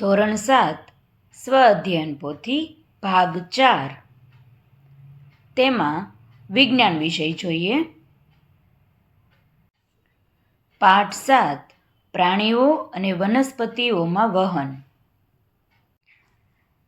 ધોરણ સાત, સ્વ અધ્યયન પોથી ભાગ ચાર. તેમાં વિજ્ઞાન વિષય જોઈએ. પાઠ સાત, પ્રાણીઓ અને વનસ્પતિઓમાં વહન.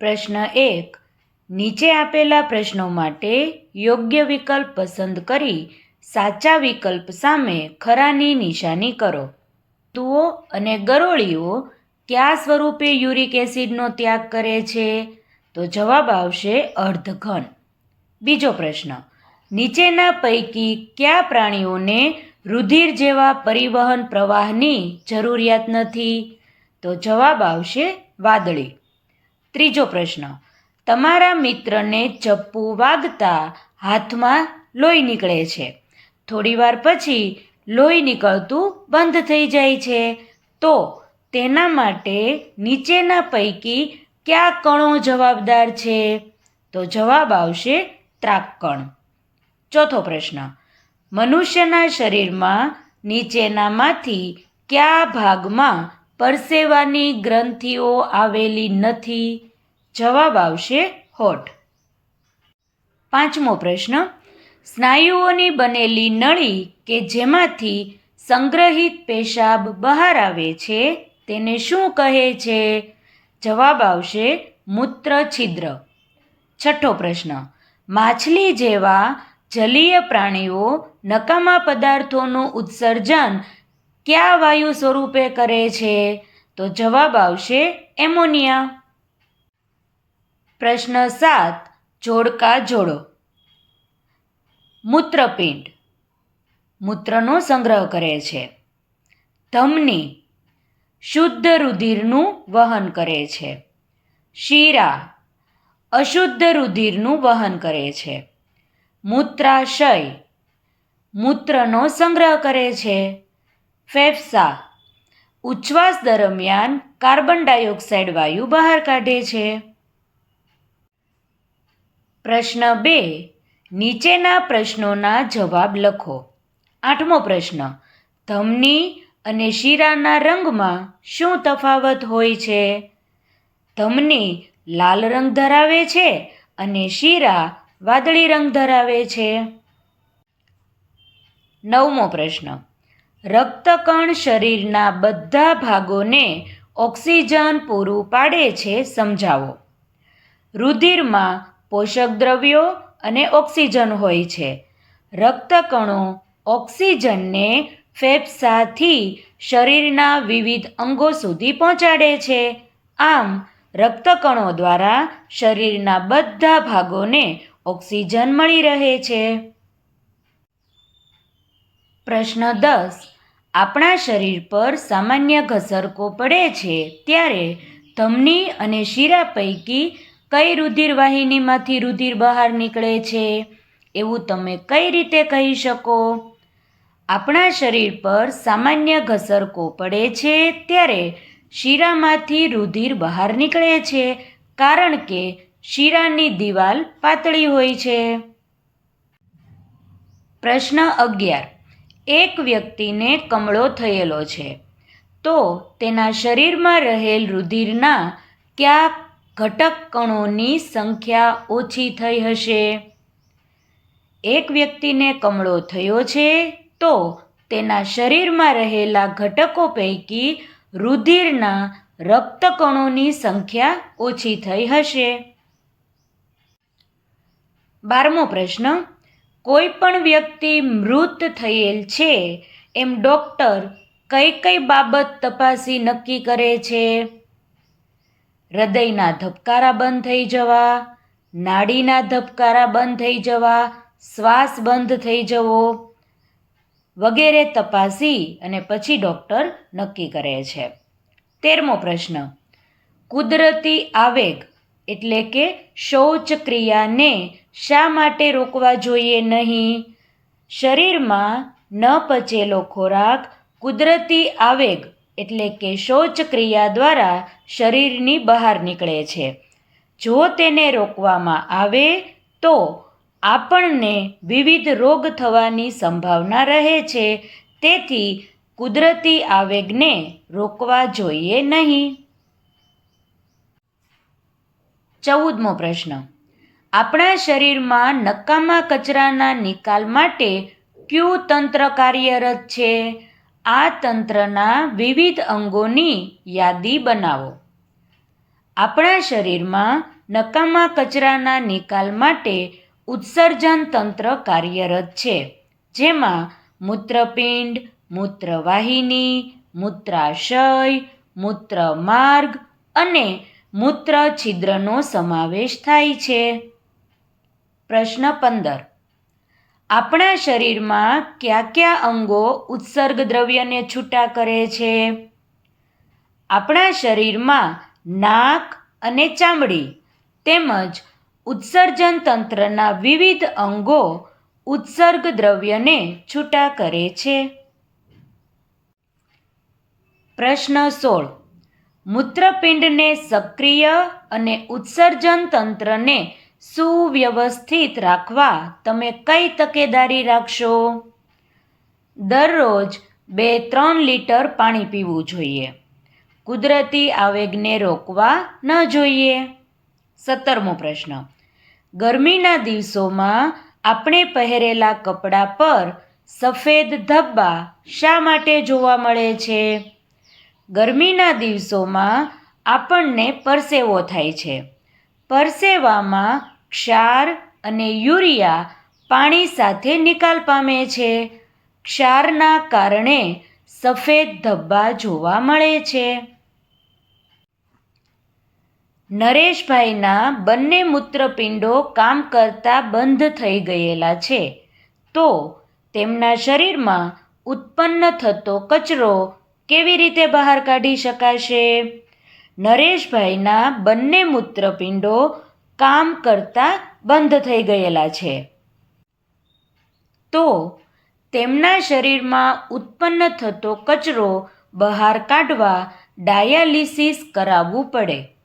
પ્રશ્ન એક, નીચે આપેલા પ્રશ્નો માટે યોગ્ય વિકલ્પ પસંદ કરી સાચા વિકલ્પ સામે ખરાની નિશાની કરો. તુઓ અને ગરોળીઓ કયા સ્વરૂપે યુરિક એસિડનો ત્યાગ કરે છે? તો જવાબ આવશે અર્ધઘન. બીજો પ્રશ્ન, નીચેના પૈકી કયા પ્રાણીઓને રુધિર જેવા પરિવહન પ્રવાહની જરૂરિયાત નથી? તો જવાબ આવશે વાદળી. ત્રીજો પ્રશ્ન, તમારા મિત્રને ચપ્પુ વાગતા હાથમાં લોહી નીકળે છે. થોડીવાર પછી લોહી નીકળતું બંધ થઈ જાય છે. તો તેના માટે નીચેના પૈકી કયા કણો જવાબદાર છે? તો જવાબ આવશે ત્રાકકણ ચોથો પ્રશ્ન. મનુષ્યના શરીરમાં નીચેનામાંથી કયા ભાગમાં પરસેવાની ગ્રંથિઓ આવેલી નથી? જવાબ આવશે હોઠ. પાંચમો પ્રશ્ન. સ્નાયુઓની બનેલી નળી કે જેમાંથી સંગ્રહિત પેશાબ બહાર આવે છે? તેને શું કહે છે? જવાબ આવશે મૂત્ર છિદ્ર. છઠ્ઠો પ્રશ્ન. માછલી જેવા જલીય પ્રાણીઓ નકામા પદાર્થોનું ઉત્સર્જન કયા વાયુ સ્વરૂપે કરે છે? તો જવાબ આવશે એમોનિયા. પ્રશ્ન સાત. જોડકા જોડો. મૂત્રપિંડ. મૂત્રનો સંગ્રહ કરે છે. ધમની. શુદ્ધ રુધિરનું વહન કરે છે. શીરા અશુદ્ધ રુધિરનું વહન કરે છે. મૂત્રાશય મૂત્રનો સંગ્રહ કરે છે. ફેફસા ઉચ્છ્વાસ દરમિયાન કાર્બન ડાયોક્સાઇડ વાયુ બહાર કાઢે છે. પ્રશ્ન બે, નીચેના પ્રશ્નોના જવાબ લખો. આઠમો પ્રશ્ન, ધમની અને શીરાના રંગમાં શું તફાવત હોય છે? ધમની લાલ રંગ ધરાવે છે અને શીરા વાદળી રંગ ધરાવે છે? નવમો પ્રશ્ન. રક્તકણ શરીરના બધા ભાગોને ઓક્સિજન પૂરું પાડે છે સમજાવો. રુધિરમાં પોષક દ્રવ્યો અને ઓક્સિજન હોય છે. રક્તકણો ઓક્સિજનને ફેફસાથી શરીરના વિવિધ અંગો સુધી પહોંચાડે છે. આમ, રક્તકણો દ્વારા શરીરના બધા ભાગોને ઓક્સિજન મળી રહે છે. પ્રશ્ન દસ. આપણા શરીર પર સામાન્ય ઘસરકો પડે છે ત્યારે ધમની અને શીરા પૈકી કઈ રુધિર વાહિનીમાંથી રુધિર બહાર નીકળે છે? એવું તમે કઈ રીતે કહી શકો? આપણા શરીર પર સામાન્ય ઘસરકો પડે છે ત્યારે શીરામાંથી રુધિર બહાર નીકળે છે, કારણ કે શીરાની દિવાલ પાતળી હોય છે. પ્રશ્ન અગિયાર. એક વ્યક્તિને કમળો થયેલો છે, તો તેના શરીરમાં રહેલ રુધિરના કયા ઘટક કણોની સંખ્યા ઓછી થઈ હશે. એક વ્યક્તિને કમળો થયો છે તો તેના શરીરમાં રહેલા ઘટકો પૈકી રુધિરના રક્તકણોની સંખ્યા ઓછી થઈ હશે. બારમો પ્રશ્ન, કોઈ પણ વ્યક્તિ મૃત થયેલ છે એમ ડૉક્ટર કઈ કઈ બાબત તપાસી નક્કી કરે છે? હૃદયના ધબકારા બંધ થઈ જવા, નાડીના ધબકારા બંધ થઈ જવા, શ્વાસ બંધ થઈ જવો વગેરે તપાસી અને પછી ડૉક્ટર નક્કી કરે છે. તેરમો પ્રશ્ન. કુદરતી આવેગ એટલે કે શૌચક્રિયાને શા માટે રોકવા જોઈએ નહીં? શરીરમાં ન પચેલો ખોરાક કુદરતી આવેગ એટલે કે શૌચક્રિયા દ્વારા શરીરની બહાર નીકળે છે. જો તેને રોકવામાં આવે તો આપણને વિવિધ રોગ થવાની સંભાવના રહે છે, તેથી કુદરતી આવેગને રોકવા જોઈએ નહીં. ચૌદમો પ્રશ્ન. આપણા શરીરમાં નકામા કચરાના નિકાલ માટે ક્યુ તંત્ર કાર્યરત છે? આ તંત્રના વિવિધ અંગોની યાદી બનાવો. આપણા શરીરમાં નકામા કચરાના નિકાલ માટે ઉત્સર્જન તંત્ર કાર્યરત છે, જેમાં મૂત્રપિંડ, મૂત્રવાહિની, મૂત્રાશય, મૂત્રમાર્ગ અને મૂત્ર છિદ્રનો સમાવેશ થાય છે. પ્રશ્ન પંદર. આપણા શરીરમાં કયા કયા અંગો ઉત્સર્ગ દ્રવ્યને છૂટા કરે છે? આપણા શરીરમાં નાક અને ચામડી તેમજ ઉત્સર્જન તંત્રના વિવિધ અંગો ઉત્સર્ગ દ્રવ્યને છૂટા કરે છે. પ્રશ્ન સોળ. મૂત્રપિંડને સક્રિય અને ઉત્સર્જન તંત્રને સુવ્યવસ્થિત રાખવા તમે કઈ તકેદારી રાખશો? દરરોજ બે ત્રણ લીટર પાણી પીવું જોઈએ. કુદરતી આવેગને રોકવા ન જોઈએ. સત્તરમો પ્રશ્ન. ગરમીના દિવસોમાં આપણે પહેરેલા કપડાં પર સફેદ ધબ્બા શા માટે જોવા મળે છે? ગરમીના દિવસોમાં આપણને પરસેવો થાય છે. પરસેવામાં ક્ષાર અને યુરિયા પાણી સાથે નિકાલ પામે છે. ક્ષારના કારણે સફેદ ધબ્બા જોવા મળે છે. નરેશભાઈના બંને મૂત્રપિંડો કામ કરતા બંધ થઈ ગયેલા છે. તો તેમના શરીરમાં ઉત્પન્ન થતો કચરો કેવી રીતે બહાર કાઢી શકાશે? નરેશભાઈના બંને મૂત્રપિંડો કામ કરતા બંધ થઈ ગયેલા છે. તો તેમના શરીરમાં ઉત્પન્ન થતો કચરો બહાર કાઢવા ડાયાલિસિસ કરાવવું પડે.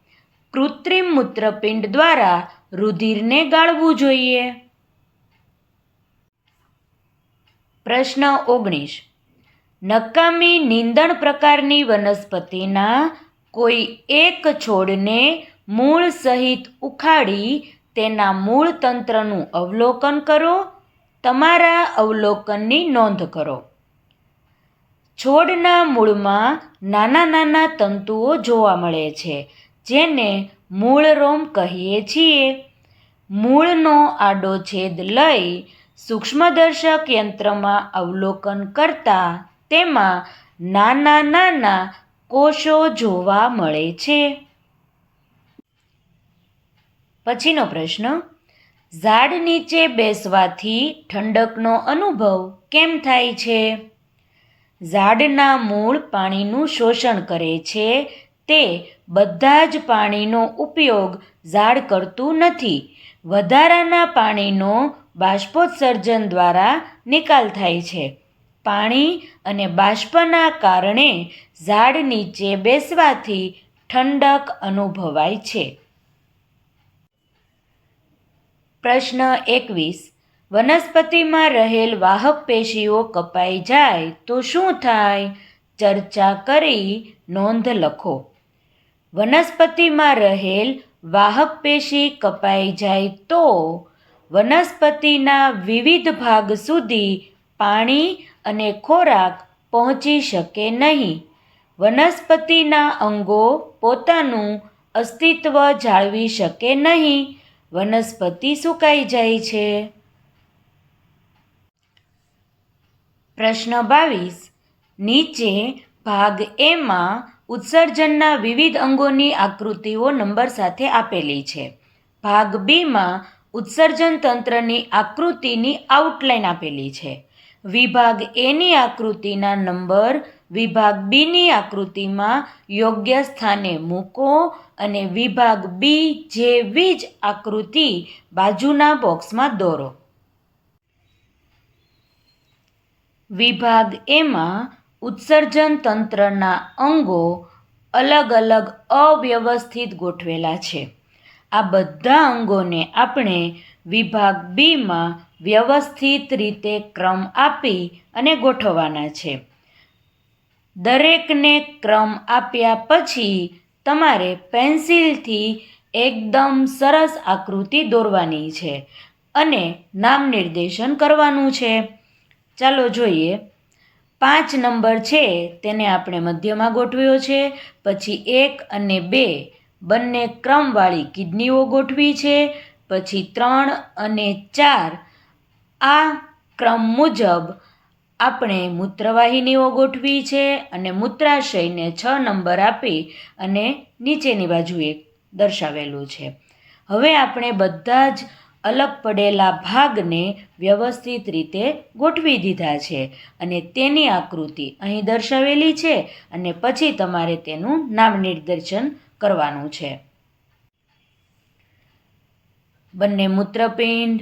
કૃત્રિમ મૂત્રપિંડ દ્વારા રુધિરને ગાળવું જોઈએ. પ્રશ્ન ઓગણીસ. નકામી નીંદણ પ્રકારની વનસ્પતિના કોઈ એક છોડને મૂળ સહિત ઉખાડી તેના મૂળ તંત્રનું અવલોકન કરો. તમારા અવલોકનની નોંધ કરો. છોડના મૂળમાં નાના નાના તંતુઓ જોવા મળે છે. જેને મૂળ રોમ કહીએ છીએ. મૂળનો આડો છેદ લઈ સૂક્ષ્મદર્શક યંત્રમાં અવલોકન કરતા તેમાં નાના નાના કોષો જોવા મળે છે. પછીનો પ્રશ્ન. ઝાડ નીચે બેસવાથી ઠંડકનો અનુભવ કેમ થાય છે? ઝાડના મૂળ પાણીનું શોષણ કરે છે તે બધા જ પાણીનો ઉપયોગ ઝાડ કરતું નથી. વધારાના પાણીનો બાષ્પોત્સર્જન દ્વારા નિકાલ થાય છે. પાણી અને બાષ્પના કારણે ઝાડ નીચે બેસવાથી ઠંડક અનુભવાય છે. પ્રશ્ન એકવીસ. વનસ્પતિમાં રહેલ વાહક પેશીઓ કપાઈ જાય તો શું થાય? ચર્ચા કરી નોંધ લખો. વનસ્પતિમાં રહેલ વાહક પેશી કપાઈ જાય તો વનસ્પતિના વિવિધ ભાગ સુધી પાણી અને ખોરાક પહોંચી શકે નહીં. વનસ્પતિના અંગો પોતાનું અસ્તિત્વ જાળવી શકે નહીં. વનસ્પતિ સુકાઈ જાય છે. પ્રશ્ન બાવીસ. નીચે ભાગ એમાં ઉત્સર્જનના વિવિધ અંગોની આકૃતિઓ નંબર સાથે આપેલી છે. ભાગ બીમાં ઉત્સર્જન તંત્રની આકૃતિની આઉટલાઈન આપેલી છે. વિભાગ એની આકૃતિના નંબર, વિભાગ બીની આકૃતિમાં યોગ્ય સ્થાને મૂકો અને વિભાગ બી જેવી જ આકૃતિ બાજુના બોક્સમાં દોરો. વિભાગ એમાં ઉત્સર્જન તંત્રના અંગો અલગ અલગ અવ્યવસ્થિત ગોઠવેલા છે. આ બધા અંગોને આપણે વિભાગ બીમાં વ્યવસ્થિત રીતે ક્રમ આપી અને ગોઠવવાના છે. દરેકને ક્રમ આપ્યા પછી તમારે પેન્સિલથી એકદમ સરસ આકૃતિ દોરવાની છે અને નામ નિર્દેશન કરવાનું છે. ચાલો જોઈએ. પાંચ નંબર છે, તેને આપણે મધ્યમાં ગોઠવ્યો છે, પછી એક અને બે બંને ક્રમવાળી કિડનીઓ ગોઠવી છે, પછી ત્રણ અને ચાર. આ ક્રમ મુજબ આપણે મૂત્રવાહિનીઓ ગોઠવી છે અને મૂત્રાશયને છ નંબર આપી અને નીચેની બાજુએ દર્શાવેલું છે. હવે આપણે બધા જ અલગ પડેલા ભાગને વ્યવસ્થિત રીતે ગોઠવી દીધા છે અને તેની આકૃતિ અહીં દર્શાવેલી છે અને પછી તમારે તેનું નામ નિર્દેશન કરવાનું છે. બંને મૂત્રપિંડ,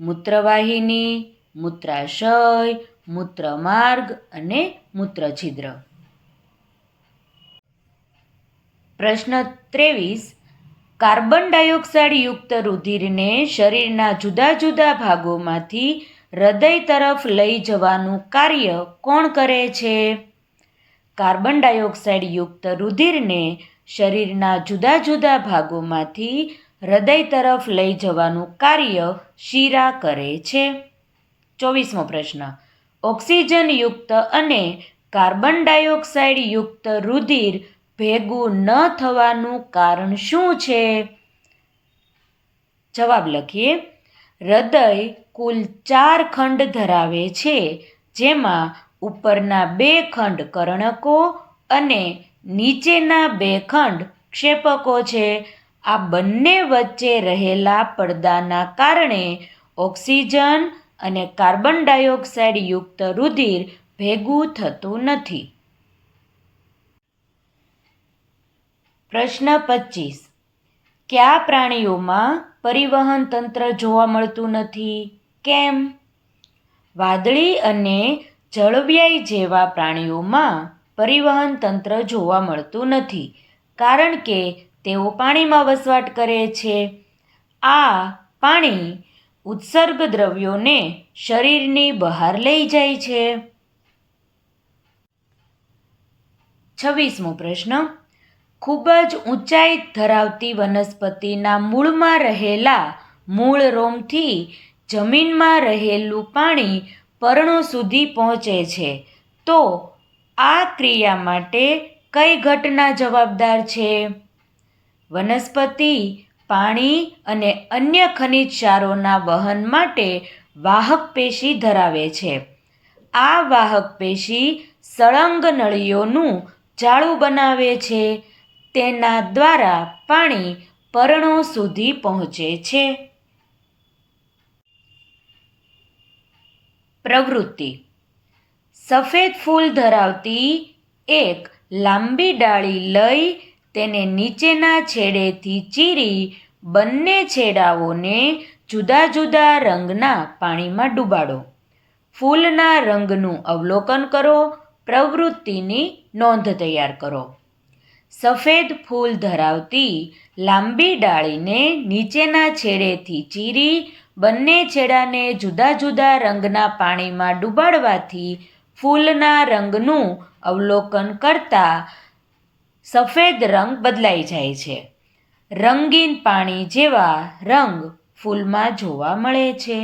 મૂત્રવાહિની, મૂત્રાશય, મૂત્રમાર્ગ અને મૂત્રછિદ્ર. પ્રશ્ન ત્રેવીસ કાર્બન ડાયોક્સાઇડ યુક્ત રુધિરને શરીરના જુદા જુદા ભાગોમાંથી હૃદય તરફ લઈ જવાનું કાર્ય કોણ કરે છે? કાર્બન ડાયોક્સાઇડ યુક્ત રુધિરને શરીરના જુદા જુદા ભાગોમાંથી હૃદય તરફ લઈ જવાનું કાર્ય શીરા કરે છે. ચોવીસમો પ્રશ્ન. ઓક્સિજનયુક્ત અને કાર્બન ડાયોક્સાઇડ યુક્ત રુધિર ભેગું ન થવાનું કારણ શું છે? જવાબ લખીએ. હૃદય કુલ ચાર ખંડ ધરાવે છે, જેમાં ઉપરના બે ખંડ કર્ણકો અને નીચેના બે ખંડ ક્ષેપકો છે. આ બંને વચ્ચે રહેલા પડદાના કારણે ઓક્સિજન અને કાર્બન ડાયોક્સાઇડ યુક્ત રુધિર ભેગું થતું નથી. પ્રશ્ન પચીસ. કયા પ્રાણીઓમાં પરિવહન તંત્ર જોવા મળતું નથી? કેમ? વાદળી અને જળવ્યાય જેવા પ્રાણીઓમાં પરિવહન તંત્ર જોવા મળતું નથી, કારણ કે તેઓ પાણીમાં વસવાટ કરે છે. આ પાણી ઉત્સર્ગ દ્રવ્યોને શરીરની બહાર લઈ જાય છે. છવ્વીસમો પ્રશ્ન. ખૂબ જ ઊંચાઈ ધરાવતી વનસ્પતિના મૂળમાં રહેલા મૂળ રોમથી જમીનમાં રહેલું પાણી પર્ણો સુધી પહોંચે છે. તો આ ક્રિયા માટે કઈ ઘટના જવાબદાર છે? વનસ્પતિ, પાણી અને અન્ય ખનિજ ક્ષારોના વહન માટે વાહક પેશી ધરાવે છે. આ વાહક પેશી સળંગ નળીઓનું જાળું બનાવે છે. તેના દ્વારા પાણી પર્ણો સુધી પહોંચે છે. પ્રવૃત્તિ. સફેદ ફૂલ ધરાવતી એક લાંબી ડાળી લઈ તેને નીચેના છેડેથી ચીરી બંને છેડાઓને જુદા જુદા રંગના પાણીમાં ડૂબાડો. ફૂલના રંગનું અવલોકન કરો, પ્રવૃત્તિની નોંધ તૈયાર કરો. સફેદ ફૂલ ધરાવતી લાંબી ડાળીને નીચેના છેડેથી ચીરી, બંને છેડાને જુદા જુદા રંગના પાણીમાં ડૂબાડવાથી ફૂલના રંગનું અવલોકન કરતા સફેદ રંગ બદલાઈ જાય છે. રંગીન પાણી જેવા રંગ ફૂલમાં જોવા મળે છે.